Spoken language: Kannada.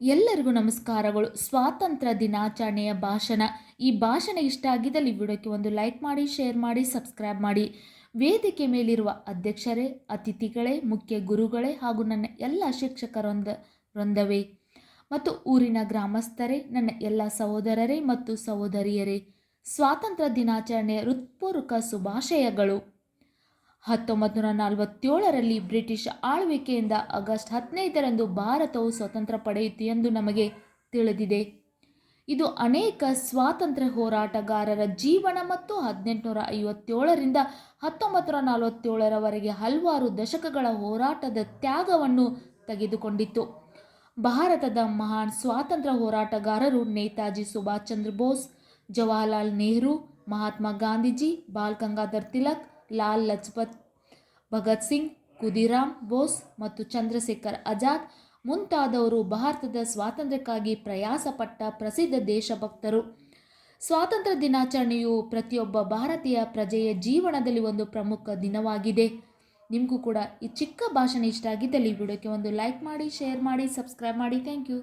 ಎಲ್ಲರಿಗೂ ನಮಸ್ಕಾರಗಳು. ಸ್ವಾತಂತ್ರ್ಯ ದಿನಾಚರಣೆಯ ಭಾಷಣ. ಈ ಭಾಷಣ ಇಷ್ಟ ಆಗಿದ್ದಲ್ಲಿ ವಿಡಿಯೋಕ್ಕೆ ಒಂದು ಲೈಕ್ ಮಾಡಿ, ಶೇರ್ ಮಾಡಿ, ಸಬ್ಸ್ಕ್ರೈಬ್ ಮಾಡಿ. ವೇದಿಕೆ ಮೇಲಿರುವ ಅಧ್ಯಕ್ಷರೇ, ಅತಿಥಿಗಳೇ, ಮುಖ್ಯ ಗುರುಗಳೇ ಹಾಗೂ ನನ್ನ ಎಲ್ಲ ಶಿಕ್ಷಕರೊಂದ ರೊಂದವೇ ಮತ್ತು ಊರಿನ ಗ್ರಾಮಸ್ಥರೇ, ನನ್ನ ಎಲ್ಲ ಸಹೋದರರೇ ಮತ್ತು ಸಹೋದರಿಯರೇ. ಸ್ವಾತಂತ್ರ್ಯ ದಿನಾಚರಣೆಯ ಹೃತ್ಪೂರ್ವಕ ಶುಭಾಶಯಗಳು. ಹತ್ತೊಂಬತ್ತು ನೂರ ನಲವತ್ತೇಳರಲ್ಲಿ ಬ್ರಿಟಿಷ್ ಆಳ್ವಿಕೆಯಿಂದ ಆಗಸ್ಟ್ ಹದಿನೈದರಂದು ಭಾರತವು ಸ್ವತಂತ್ರ ಪಡೆಯಿತು ಎಂದು ನಮಗೆ ತಿಳಿದಿದೆ. ಇದು ಅನೇಕ ಸ್ವಾತಂತ್ರ್ಯ ಹೋರಾಟಗಾರರ ಜೀವನ ಮತ್ತು ಹದಿನೆಂಟುನೂರ ಐವತ್ತೇಳರಿಂದ ಹತ್ತೊಂಬತ್ತು ನೂರ ನಲವತ್ತೇಳರವರೆಗೆ ಹಲವಾರು ದಶಕಗಳ ಹೋರಾಟದ ತ್ಯಾಗವನ್ನು ತೆಗೆದುಕೊಂಡಿತ್ತು. ಭಾರತದ ಮಹಾನ್ ಸ್ವಾತಂತ್ರ್ಯ ಹೋರಾಟಗಾರರು ನೇತಾಜಿ ಸುಭಾಷ್ ಚಂದ್ರ ಬೋಸ್, ಜವಾಹರ್ಲಾಲ್ ನೆಹರು, ಮಹಾತ್ಮ ಗಾಂಧೀಜಿ ಬಾಲ್ ಗಂಗಾಧರ್ ತಿಲಕ್ ಲಾಲ್, ಲಜ್ಪತ್, ಭಗತ್ ಸಿಂಗ್, ಖುದಿರಾಮ್ ಬೋಸ್ ಮತ್ತು ಚಂದ್ರಶೇಖರ್ ಆಜಾದ್ ಮುಂತಾದವರು ಭಾರತದ ಸ್ವಾತಂತ್ರ್ಯಕ್ಕಾಗಿ ಪ್ರಯಾಸಪಟ್ಟ ಪ್ರಸಿದ್ಧ ದೇಶಭಕ್ತರು. ಸ್ವಾತಂತ್ರ್ಯ ದಿನಾಚರಣೆಯು ಪ್ರತಿಯೊಬ್ಬ ಭಾರತೀಯ ಪ್ರಜೆಯ ಜೀವನದಲ್ಲಿ ಒಂದು ಪ್ರಮುಖ ದಿನವಾಗಿದೆ. ನಿಮಗೂ ಕೂಡ ಈ ಚಿಕ್ಕ ಭಾಷಣ ಇಷ್ಟ ಆಗಿದ್ದಲ್ಲಿ ವಿಡಿಯೋಕ್ಕೆ ಒಂದು ಲೈಕ್ ಮಾಡಿ ಶೇರ್ ಮಾಡಿ ಸಬ್ಸ್ಕ್ರೈಬ್ ಮಾಡಿ. Thank you